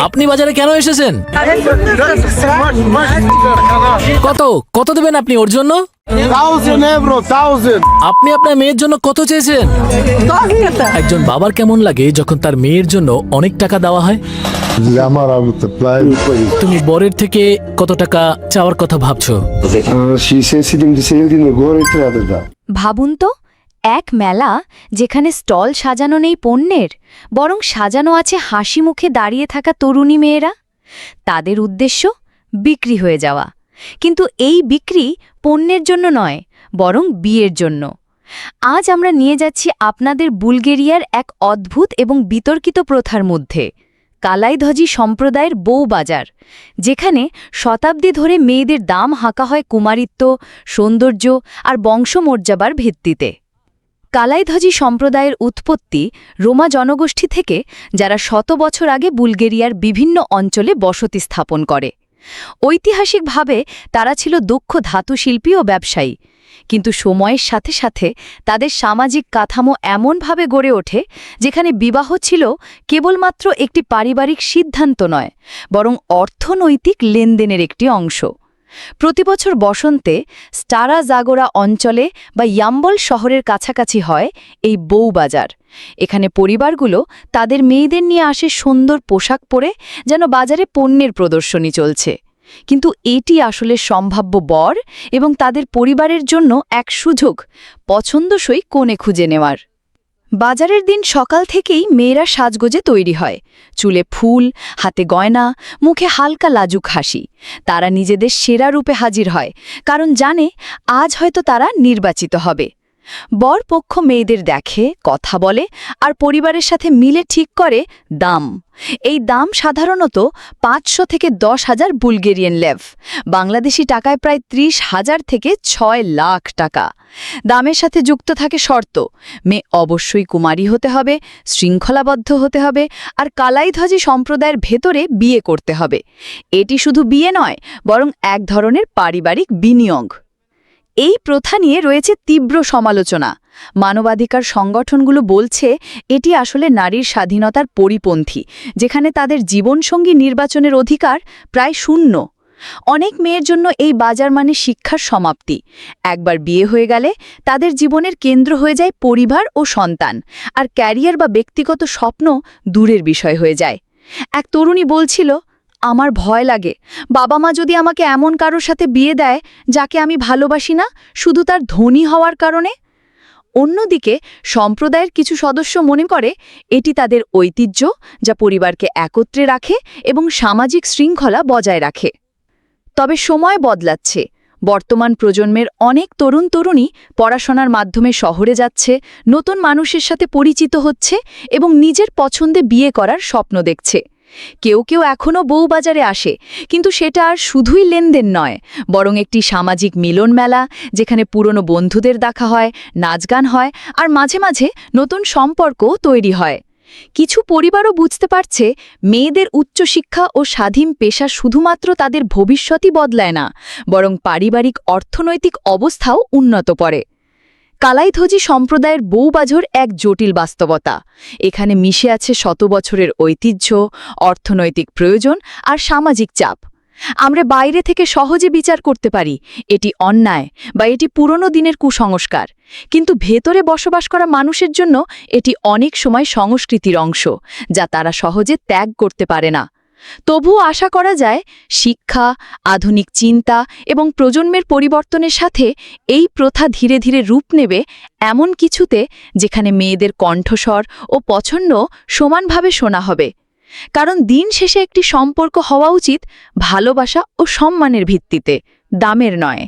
আপনি বাজারে কেন এসেছেন? কত? কত দেবেন আপনি ওর জন্য? আপনি আপনার মেয়ের জন্য কত চেয়েছেন? একজন বাবার কেমন লাগে যখন তার মেয়ের জন্য অনেক টাকা দেওয়া হয়? তুমি বরের থেকে কত টাকা চাওয়ার কথা ভাবছ. ভাবুন তো এক মেলা যেখানে স্টল সাজানো নেই পণ্যের, বরং সাজানো আছে হাসি মুখে দাঁড়িয়ে থাকা তরুণী মেয়েরা। তাদের উদ্দেশ্য বিক্রি হয়ে যাওয়া। কিন্তু এই বিক্রি পণ্যের জন্য নয়, বরং বিয়ের জন্য। আজ আমরা নিয়ে যাচ্ছি আপনাদের বুলগেরিয়ার এক অদ্ভুত এবং বিতর্কিত প্রথার মধ্যে, কালাইধজি সম্প্রদায়ের বউ বাজার, যেখানে শতাব্দী ধরে মেয়েদের দাম হাঁকা হয় কুমারিত্ব, সৌন্দর্য আর বংশমর্যাবার ভিত্তিতে। কালাইধজি সম্প্রদায়ের উৎপত্তি রোমা জনগোষ্ঠী থেকে, যারা শত বছর আগে বুলগেরিয়ার বিভিন্ন অঞ্চলে বসতি স্থাপন করে। ঐতিহাসিকভাবে তারা ছিল দক্ষ ধাতুশিল্পী ও ব্যবসায়ী, কিন্তু সময়ের সাথে সাথে তাদের সামাজিক কাঠামো এমনভাবে গড়ে ওঠে, যেখানে বিবাহ ছিল কেবলমাত্র একটি পারিবারিক সিদ্ধান্ত নয়, বরং অর্থনৈতিক লেনদেনের একটি অংশ। প্রতিবছর বসন্তে স্টারা জাগোরা অঞ্চলে বা ইয়াম্বল শহরের কাছাকাছি হয় এই বউবাজার এখানে পরিবারগুলো তাদের মেয়েদের নিয়ে আসে সুন্দর পোশাক পরে যেন বাজারে পণ্যের প্রদর্শনী চলছে। কিন্তু এটি আসলে সম্ভাব্য বর এবং তাদের পরিবারের জন্য এক সুযোগ, পছন্দসই কোণে খুঁজে নেওয়ার। বাজারের দিন সকাল থেকেই মেয়েরা সাজগোজে তৈরি হয়। চুলে ফুল, হাতে গয়না, মুখে হালকা লাজুক হাসি। তারা নিজেদের সেরা রূপে হাজির হয়, কারণ জানে আজ হয়তো তারা নির্বাচিত হবে। বর পক্ষ মেয়েদের দেখে, কথা বলে আর পরিবারের সাথে মিলে ঠিক করে দাম। এই দাম সাধারণত পাঁচশো থেকে দশ হাজার বুলগেরিয়ান লেভ। বাংলাদেশি টাকায় প্রায় ত্রিশ হাজার থেকে ছয় লাখ টাকা। দামের সাথে যুক্ত থাকে শর্ত, মেয়ে অবশ্যই কুমারী হতে হবে, শৃঙ্খলাবদ্ধ হতে হবে আর কালাইধ্বজি সম্প্রদায়ের ভেতরে বিয়ে করতে হবে। এটি শুধু বিয়ে নয়, বরং এক ধরনের পারিবারিক বিনিয়োগ। এই প্রথা নিয়ে রয়েছে তীব্র সমালোচনা। মানবাধিকার সংগঠনগুলো বলছে, এটি আসলে নারীর স্বাধীনতার পরিপন্থী, যেখানে তাদের জীবনসঙ্গী নির্বাচনের অধিকার প্রায় শূন্য। অনেক মেয়ের জন্য এই বাজার মানে শিক্ষার সমাপ্তি। একবার বিয়ে হয়ে গেলে তাদের জীবনের কেন্দ্র হয়ে যায় পরিবার ও সন্তান, আর ক্যারিয়ার বা ব্যক্তিগত স্বপ্ন দূরের বিষয় হয়ে যায়। এক তরুণী বলছিল আমার ভয় লাগে। বাবা মা যদি আমাকে এমন কারোর সাথে বিয়ে দেয়, যাকে আমি ভালোবাসি না, শুধু তার ধনী হওয়ার কারণে? অন্যদিকে, সম্প্রদায়ের কিছু সদস্য মনে করে, এটি তাদের ঐতিহ্য, যা পরিবারকে একত্রে রাখে এবং সামাজিক শৃঙ্খলা বজায় রাখে। তবে সময় বদলাচ্ছে। বর্তমান প্রজন্মের অনেক তরুণ তরুণী পড়াশোনার মাধ্যমে শহরে যাচ্ছে, নতুন মানুষের সাথে পরিচিত হচ্ছে এবং নিজের পছন্দে বিয়ে করার স্বপ্ন দেখছে। কেউ কেউ এখনও বউবাজারে আসে, কিন্তু সেটা আর শুধুই লেনদেন নয়, বরং একটি সামাজিক মিলন মেলা, যেখানে পুরনো বন্ধুদের দেখা হয়, নাচ গান হয়, আর মাঝে মাঝে নতুন সম্পর্কও তৈরি হয়। কিছু পরিবারও বুঝতে পারছে, মেয়েদের উচ্চশিক্ষা ও স্বাধীন পেশা শুধুমাত্র তাদের ভবিষ্যতই বদলায় না, বরং পারিবারিক অর্থনৈতিক অবস্থাও উন্নত করে। কালাইধজি সম্প্রদায়ের বউবাজর এক জটিল বাস্তবতা। এখানে মিশে আছে শত বছরের ঐতিহ্য, অর্থনৈতিক প্রয়োজন আর সামাজিক চাপ। আমরা বাইরে থেকে সহজে বিচার করতে পারি, এটি অন্যায় বা এটি পুরনো দিনের কুসংস্কার। কিন্তু ভেতরে বসবাস করা মানুষের জন্য এটি অনেক সময় সংস্কৃতির অংশ, যা তারা সহজে ত্যাগ করতে পারে না। তবুও আশা করা যায়, শিক্ষা, আধুনিক চিন্তা এবং প্রজন্মের পরিবর্তনের সাথে এই প্রথা ধীরে ধীরে রূপ নেবে এমন কিছুতে যেখানে মেয়েদের কণ্ঠস্বর ও পছন্দ সমানভাবে শোনা হবে। কারণ দিন শেষে একটি সম্পর্ক হওয়া উচিত ভালোবাসা ও সম্মানের ভিত্তিতে, দামের নয়।